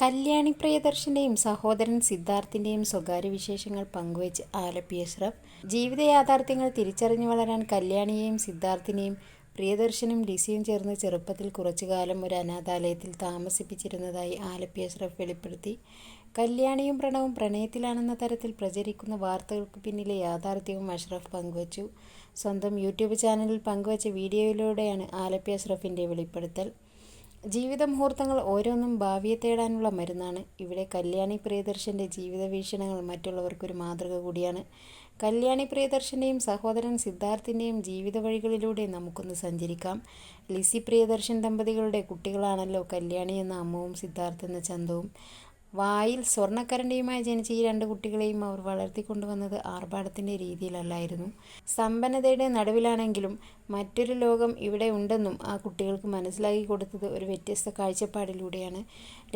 കല്യാണി പ്രിയദർശന്റെയും സഹോദരൻ സിദ്ധാർത്ഥിന്റെയും സ്വകാര്യ വിശേഷങ്ങൾ പങ്കുവച്ച് ആലപ്പി അഷ്റഫ് ജീവിത യാഥാർത്ഥ്യങ്ങൾ തിരിച്ചറിഞ്ഞു വളരാൻ കല്യാണിയെയും സിദ്ധാർത്ഥിനെയും പ്രിയദർശനും ഡിസിയും ചേർന്ന് ചെറുപ്പത്തിൽ കുറച്ചു കാലം ഒരു അനാഥാലയത്തിൽ താമസിപ്പിച്ചിരുന്നതായി ആലപ്പി അഷ്റഫ് വെളിപ്പെടുത്തി. കല്യാണിയും പ്രണവും പ്രണയത്തിലാണെന്ന തരത്തിൽ പ്രചരിക്കുന്ന വാർത്തകൾക്ക് പിന്നിലെ യാഥാർത്ഥ്യവും അഷ്റഫ് പങ്കുവച്ചു. സ്വന്തം യൂട്യൂബ് ചാനലിൽ പങ്കുവച്ച വീഡിയോയിലൂടെയാണ് ആലപ്പി അഷ്റഫിന്റെ വെളിപ്പെടുത്തൽ. ജീവിത മുഹൂർത്തങ്ങൾ ഓരോന്നും ഭാവിയെ തേടാനുള്ള മരുന്നാണ്. ഇവിടെ കല്യാണി പ്രിയദർശന്റെ ജീവിത വീക്ഷണങ്ങൾ മറ്റുള്ളവർക്കൊരു മാതൃക കൂടിയാണ്. കല്യാണി പ്രിയദർശന്റെയും സഹോദരൻ സിദ്ധാർത്ഥിന്റെയും ജീവിത വഴികളിലൂടെ നമുക്കൊന്ന് സഞ്ചരിക്കാം. ലിസി പ്രിയദർശൻ ദമ്പതികളുടെ കുട്ടികളാണല്ലോ കല്യാണി എന്ന അമ്മവും സിദ്ധാർത്ഥ് എന്ന ചന്തവും. വായിൽ സ്വർണക്കരണ്ടിയുമായി ജനിച്ച ഈ രണ്ട് കുട്ടികളെയും അവർ വളർത്തിക്കൊണ്ടുവന്നത് ആർഭാടത്തിന്റെ രീതിയിലല്ലായിരുന്നു. സമ്പന്നതയുടെ നടുവിലാണെങ്കിലും മറ്റൊരു ലോകം ഇവിടെ ഉണ്ടെന്നും ആ കുട്ടികൾക്ക് മനസ്സിലാക്കി കൊടുത്തത് ഒരു വ്യത്യസ്ത കാഴ്ചപ്പാടിലൂടെയാണ്.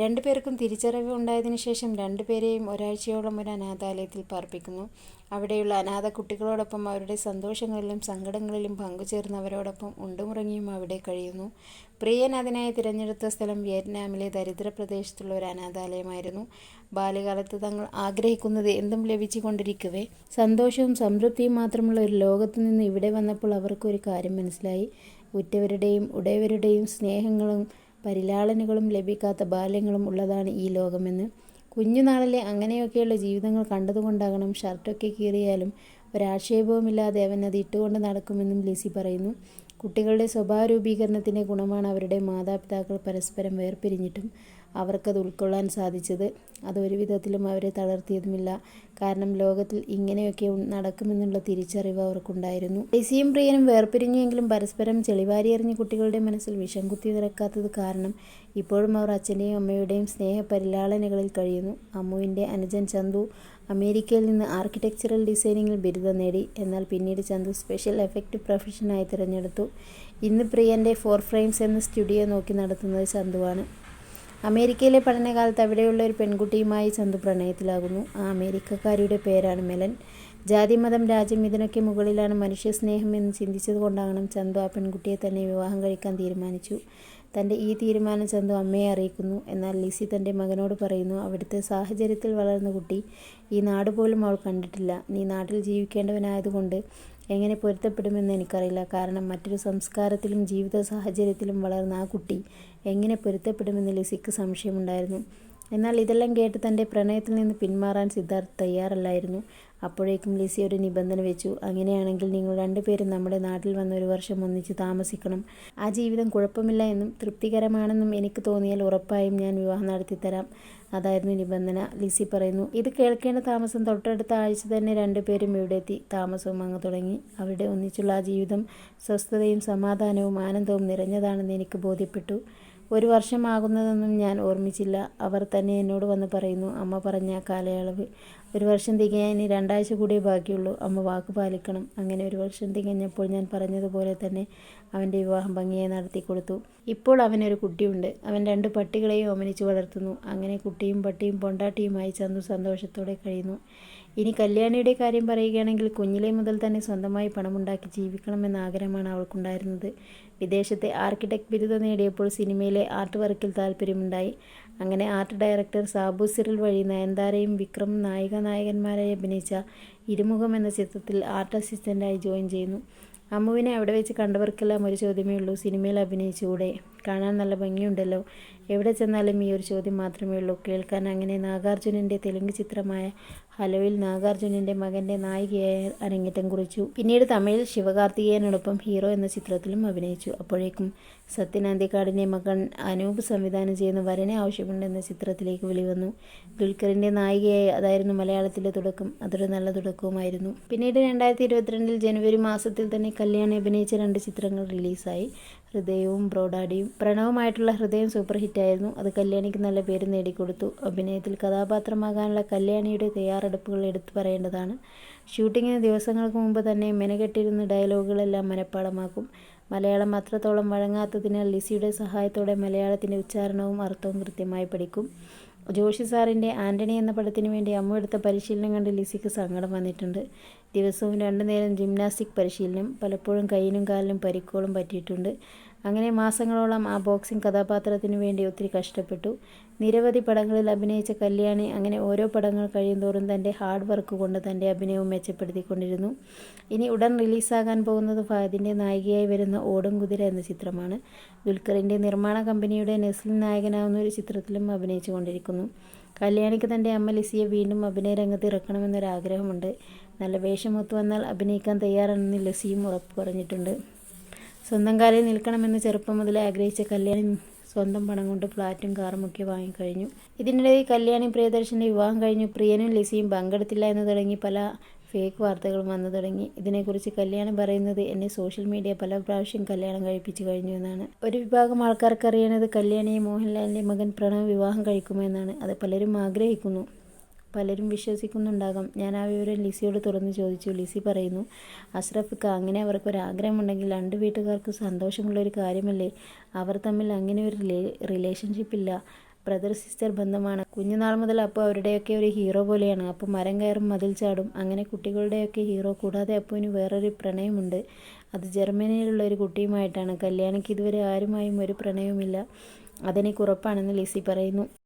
രണ്ടുപേർക്കും തിരിച്ചറിവ് ഉണ്ടായതിനു ശേഷം രണ്ടുപേരെയും ഒരാഴ്ചയോളം ഒരു അനാഥാലയത്തിൽ പാർപ്പിക്കുന്നു. അവിടെയുള്ള അനാഥ കുട്ടികളോടൊപ്പം അവരുടെ സന്തോഷങ്ങളിലും സങ്കടങ്ങളിലും പങ്കുചേർന്നവരോടൊപ്പം ഉണ്ടുമുറങ്ങിയും അവിടെ കഴിയുന്നു. പ്രിയൻ അതിനായി തിരഞ്ഞെടുത്ത സ്ഥലം വിയറ്റ്നാമിലെ ദരിദ്ര പ്രദേശത്തുള്ള ഒരു അനാഥാലയമായിരുന്നു. ബാല്യകാലത്ത് തങ്ങൾ ആഗ്രഹിക്കുന്നത് എന്തും ലഭിച്ചുകൊണ്ടിരിക്കവേ. സന്തോഷവും സംതൃപ്തിയും മാത്രമുള്ള ഒരു ലോകത്തു നിന്ന് ഇവിടെ വന്നപ്പോൾ അവർക്ക് ഒരു കാര്യം മനസ്സിലായി. ഉറ്റവരുടെയും ഉടയവരുടെയും സ്നേഹങ്ങളും പരിലാളനകളും ലഭിക്കാത്ത ബാല്യങ്ങളും ഉള്ളതാണ് ഈ ലോകമെന്ന്. കുഞ്ഞുനാളിലെ അങ്ങനെയൊക്കെയുള്ള ജീവിതങ്ങൾ കണ്ടതുകൊണ്ടാകണം ഷർട്ടൊക്കെ കീറിയാലും ഒരാക്ഷേപവുമില്ലാതെ അവൻ അത് ഇട്ടുകൊണ്ട് നടക്കുമെന്നും ലിസി പറയുന്നു. കുട്ടികളുടെ സ്വഭാവ രൂപീകരണത്തിന്റെ ഗുണമാണ് അവരുടെ മാതാപിതാക്കൾ പരസ്പരം വേർപിരിഞ്ഞിട്ടും അവർക്കത് ഉൾക്കൊള്ളാൻ സാധിച്ചത്. അതൊരു വിധത്തിലും അവരെ തളർത്തിയതുമില്ല. കാരണം ലോകത്തിൽ ഇങ്ങനെയൊക്കെ നടക്കുമെന്നുള്ള തിരിച്ചറിവ് അവർക്കുണ്ടായിരുന്നു. ലിസിയും പ്രിയനും വേർപിരിഞ്ഞുവെങ്കിലും പരസ്പരം ചെളിവാരിയെറിഞ്ഞ കുട്ടികളുടെ മനസ്സിൽ വിഷം കുത്തി നിറക്കാത്തത് കാരണം ഇപ്പോഴും അവർ അച്ഛന്റെയും അമ്മയുടെയും സ്നേഹ പരിലാളനകളിൽ കഴിയുന്നു. അമ്മുവിന്റെ അനുജൻ ചന്തു അമേരിക്കയിൽ നിന്ന് ആർക്കിടെക്ചറൽ ഡിസൈനിങ്ങിൽ ബിരുദം നേടി. എന്നാൽ പിന്നീട് ചന്തു സ്പെഷ്യൽ എഫക്റ്റ് പ്രൊഫഷനായി തിരഞ്ഞെടുത്തു. ഇന്ന് പ്രിയന്റെ ഫോർ ഫ്രെയിംസ് എന്ന സ്റ്റുഡിയോ നോക്കി നടത്തുന്നത് ചന്തുവാണ്. അമേരിക്കയിലെ പഠനകാലത്ത് അവിടെയുള്ള ഒരു പെൺകുട്ടിയുമായി ചന്തു പ്രണയത്തിലാകുന്നു. ആ അമേരിക്കക്കാരിയുടെ പേരാണ് മെലൻ. ജാതി മതം രാജ്യം ഇതിനൊക്കെ മുകളിലാണ് മനുഷ്യസ്നേഹം എന്ന് ചിന്തിച്ചതുകൊണ്ടാകണം ചന്തു ആ പെൺകുട്ടിയെ തന്നെ വിവാഹം കഴിക്കാൻ തീരുമാനിച്ചു. തന്റെ ഈ തീരുമാനം ചന്തു അമ്മയെ അറിയിക്കുന്നു. എന്നാൽ ലിസി തന്റെ മകനോട് പറയുന്നു അവിടുത്തെ സാഹചര്യത്തിൽ വളർന്ന കുട്ടി ഈ നാട് പോലും അവൾ കണ്ടിട്ടില്ല. നീ നാട്ടിൽ ജീവിക്കേണ്ടവനായതുകൊണ്ട് എങ്ങനെ പൊരുത്തപ്പെടുമെന്ന് എനിക്കറിയില്ല. കാരണം മറ്റൊരു സംസ്കാരത്തിലും ജീവിത സാഹചര്യത്തിലും വളർന്ന ആ കുട്ടി എങ്ങനെ പൊരുത്തപ്പെടുമെന്ന് ലിസിക്ക് സംശയമുണ്ടായിരുന്നു. എന്നാൽ ഇതെല്ലാം കേട്ട് തന്റെ പ്രണയത്തിൽ നിന്ന് പിന്മാറാൻ സിദ്ധാർത്ഥ് തയ്യാറല്ലായിരുന്നു. അപ്പോഴേക്കും ലിസി ഒരു നിബന്ധന വെച്ചു. അങ്ങനെയാണെങ്കിൽ നിങ്ങൾ രണ്ടുപേരും നമ്മുടെ നാട്ടിൽ വന്ന് ഒരു വർഷം ഒന്നിച്ച് താമസിക്കണം. ആ ജീവിതം കുഴപ്പമില്ല എന്നും തൃപ്തികരമാണെന്നും എനിക്ക് തോന്നിയാൽ ഉറപ്പായും ഞാൻ വിവാഹം നടത്തിത്തരാം അതായിരുന്നു നിബന്ധന. ലിസി പറയുന്നു. ഇത് കേൾക്കേണ്ട താമസം തൊട്ടടുത്ത ആഴ്ച തന്നെ രണ്ടുപേരും ഇവിടെ എത്തി താമസവും അങ്ങ് തുടങ്ങി. അവിടെ ഒന്നിച്ചുള്ള ആ ജീവിതം സ്വസ്ഥതയും സമാധാനവും ആനന്ദവും നിറഞ്ഞതാണെന്ന് എനിക്ക് ബോധ്യപ്പെട്ടു. ഒരു വർഷമാകുന്നതൊന്നും ഞാൻ ഓർമ്മിച്ചില്ല. അവർ തന്നെ എന്നോട് വന്ന് പറയുന്നു അമ്മ പറഞ്ഞ കാലയളവ്. ഒരു വർഷം തികയാൻ ഇനി രണ്ടാഴ്ച കൂടിയേ ബാക്കിയുള്ളൂ. അമ്മ വാക്ക് പാലിക്കണം. അങ്ങനെ ഒരു വർഷം തികഞ്ഞപ്പോൾ ഞാൻ പറഞ്ഞതുപോലെ തന്നെ അവന്റെ വിവാഹം ഭംഗിയായി നടത്തി കൊടുത്തു. ഇപ്പോൾ അവനൊരു കുട്ടിയുണ്ട്. അവൻ രണ്ട് പട്ടികളെയും ഓമനിച്ച് വളർത്തുന്നു. അങ്ങനെ കുട്ടിയും പട്ടിയും പൊണ്ടാട്ടിയുമായി ചന്തു സന്തോഷത്തോടെ കഴിയുന്നു. ഇനി കല്യാണിയുടെ കാര്യം പറയുകയാണെങ്കിൽ കുഞ്ഞിലെ മുതൽ തന്നെ സ്വന്തമായി പണമുണ്ടാക്കി ജീവിക്കണമെന്ന ആഗ്രഹമാണ് അവൾക്കുണ്ടായിരുന്നത്. വിദേശത്തെ ആർക്കിടെക്ട് ബിരുദം നേടിയപ്പോൾ സിനിമയിലെ ആർട്ട് വർക്കിൽ താല്പര്യമുണ്ടായി അങ്ങനെ ആർട്ട് ഡയറക്ടർ സാബു സിറിൽ വഴി നയൻതാരയും വിക്രം നായിക നായകന്മാരായി അഭിനയിച്ച ഇരുമുഖം എന്ന ചിത്രത്തിൽ ആർട്ട് അസിസ്റ്റന്റായി ജോയിൻ ചെയ്യുന്നു. അമ്മുവിനെ അവിടെ വെച്ച് കണ്ടവർക്കെല്ലാം ഒരു ചോദ്യമേ ഉള്ളൂ സിനിമയിൽ അഭിനയിച്ചുകൂടെ കാണാൻ നല്ല ഭംഗിയുണ്ടല്ലോ. എവിടെ ചെന്നാലും ഈ ഒരു ചോദ്യം മാത്രമേ ഉള്ളൂ. കേൾക്കാൻ അങ്ങനെ നാഗാർജുനന്റെ തെലുങ്ക് ചിത്രമായ ഹലോയിൽ നാഗാർജുനന്റെ മകന്റെ നായികയായ അരങ്ങേറ്റം കുറിച്ചു. പിന്നീട് തമിഴിൽ ശിവകാർത്തികേയനോടൊപ്പം ഹീറോ എന്ന ചിത്രത്തിലും അഭിനയിച്ചു. അപ്പോഴേക്കും സത്യൻ അന്തിക്കാടിന്റെ മകൻ അനൂപ് സംവിധാനം ചെയ്യുന്ന വരനെ ആവശ്യമുണ്ട് എന്ന ചിത്രത്തിലേക്ക് വിളിവന്നു. ദുൽഖറിന്റെ നായികയായി അതായിരുന്നു മലയാളത്തിലെ തുടക്കം. അതൊരു നല്ല തുടക്കവുമായിരുന്നു. പിന്നീട് രണ്ടായിരത്തി ഇരുപത്തിരണ്ടിൽ ജനുവരി മാസത്തിൽ തന്നെ കല്യാണി അഭിനയിച്ച രണ്ട് ചിത്രങ്ങൾ റിലീസായി. ഹൃദയവും ബ്രോഡാഡിയും പ്രണവമായിട്ടുള്ള ഹൃദയം സൂപ്പർ ഹിറ്റായിരുന്നു അത് കല്യാണിക്ക് നല്ല പേര് നേടിക്കൊടുത്തു. അഭിനയത്തിൽ കഥാപാത്രമാകാനുള്ള കല്യാണിയുടെ തയ്യാറെടുപ്പുകൾ എടുത്തു പറയേണ്ടതാണ്. ഷൂട്ടിങ്ങിന് ദിവസങ്ങൾക്ക് മുമ്പ് തന്നെ മെനകെട്ടിരുന്ന ഡയലോഗുകളെല്ലാം മനഃപ്പാടമാക്കും. മലയാളം അത്രത്തോളം വഴങ്ങാത്തതിനാൽ ലിസിയുടെ സഹായത്തോടെ മലയാളത്തിന്റെ ഉച്ചാരണവും അർത്ഥവും കൃത്യമായി പഠിക്കും. ജോഷി സാറിന്റെ ആന്റണി എന്ന പടത്തിന് വേണ്ടി അമ്മ എടുത്ത പരിശീലനം കണ്ട് ലിസിക്ക് സങ്കടം വന്നിട്ടുണ്ട്. ദിവസവും രണ്ടു നേരം ജിംനാസ്റ്റിക് പരിശീലനം പലപ്പോഴും കൈയിലും കാലിലും പരിക്കോളും പറ്റിയിട്ടുണ്ട്. അങ്ങനെ മാസങ്ങളോളം ആ ബോക്സിംഗ് കഥാപാത്രത്തിനു വേണ്ടി ഒത്തിരി കഷ്ടപ്പെട്ടു. നിരവധി പടങ്ങളിൽ അഭിനയിച്ച കല്യാണി അങ്ങനെ ഓരോ പടങ്ങൾ കഴിയുന്തോറും തന്റെ ഹാർഡ് വർക്ക് കൊണ്ട് തന്റെ അഭിനയവും മെച്ചപ്പെടുത്തിക്കൊണ്ടിരുന്നു. ഇനി ഉടൻ റിലീസാകാൻ പോകുന്നത് ഫഹദിന്റെ നായികയായി വരുന്ന ഓടും കുതിര എന്ന ചിത്രമാണ്. ദുൽഖറിന്റെ നിർമ്മാണ കമ്പനിയുടെ നെസ്ലിൻ നായകനാവുന്ന ഒരു ചിത്രത്തിലും അഭിനയിച്ചു കൊണ്ടിരിക്കുന്നു. കല്യാണിക്ക് തന്റെ അമ്മ ലിസിയെ വീണ്ടും അഭിനയ രംഗത്ത് ഇറക്കണമെന്നൊരാഗ്രഹമുണ്ട്. നല്ല വേഷമൊത്തു വന്നാൽ അഭിനയിക്കാൻ തയ്യാറാണെന്ന് ലിസിയും ഉറപ്പ് പറഞ്ഞിട്ടുണ്ട്. സ്വന്തം കാലിൽ നിൽക്കണമെന്ന് ചെറുപ്പം മുതൽ ആഗ്രഹിച്ച കല്യാണി സ്വന്തം പണം കൊണ്ട് ഫ്ലാറ്റും കാറും ഒക്കെ വാങ്ങിക്കഴിഞ്ഞു. ഇതിനിടയിൽ കല്യാണി പ്രിയദർശന്റെ വിവാഹം കഴിഞ്ഞു. പ്രിയനും ലിസിയും പങ്കെടുത്തില്ല എന്ന് തുടങ്ങി പല ഫേക്ക് വാർത്തകളും വന്നു തുടങ്ങി. ഇതിനെക്കുറിച്ച് കല്യാണം പറയുന്നത് എന്നെ സോഷ്യൽ മീഡിയ പല പ്രാവശ്യം കല്യാണം കഴിപ്പിച്ചു കഴിഞ്ഞു എന്നാണ്. ഒരു വിഭാഗം ആൾക്കാർക്ക് അറിയണത് കല്യാണിയെ മോഹൻലാലിന്റെ മകൻ പ്രണവ് വിവാഹം കഴിക്കുമെന്നാണ്. അത് പലരും ആഗ്രഹിക്കുന്നു. പലരും വിശ്വസിക്കുന്നുണ്ടാകാം. ഞാൻ ആ വിവരം ലിസിയോട് തുറന്ന് ചോദിച്ചു. ലിസി പറയുന്നു അഷ്റഫ്ക്ക് അങ്ങനെ അവർക്ക് ഒരു ആഗ്രഹമുണ്ടെങ്കിൽ രണ്ട് വീട്ടുകാർക്ക് സന്തോഷമുള്ളൊരു കാര്യമല്ലേ? അവർ തമ്മിൽ അങ്ങനെ ഒരു റിലേഷൻഷിപ്പ് ഇല്ല ബ്രദർ സിസ്റ്റർ ബന്ധമാണ്. കുഞ്ഞുനാൾ മുതൽ അപ്പോൾ അവരുടെയൊക്കെ ഒരു ഹീറോ പോലെയാണ്. അപ്പോൾ മരം കയറും മതിൽ ചാടും. അങ്ങനെ കുട്ടികളുടെയൊക്കെ ഹീറോ. കൂടാതെ അപ്പുവിന് വേറൊരു പ്രണയമുണ്ട്. അത് ജർമ്മനിയിലുള്ള ഒരു കുട്ടിയുമായിട്ടാണ്. കല്യാണിക്ക് ഇതുവരെ ആരുമായും ഒരു പ്രണയവുമില്ല. അതെനിക്ക് ഉറപ്പാണെന്ന് ലിസി പറയുന്നു.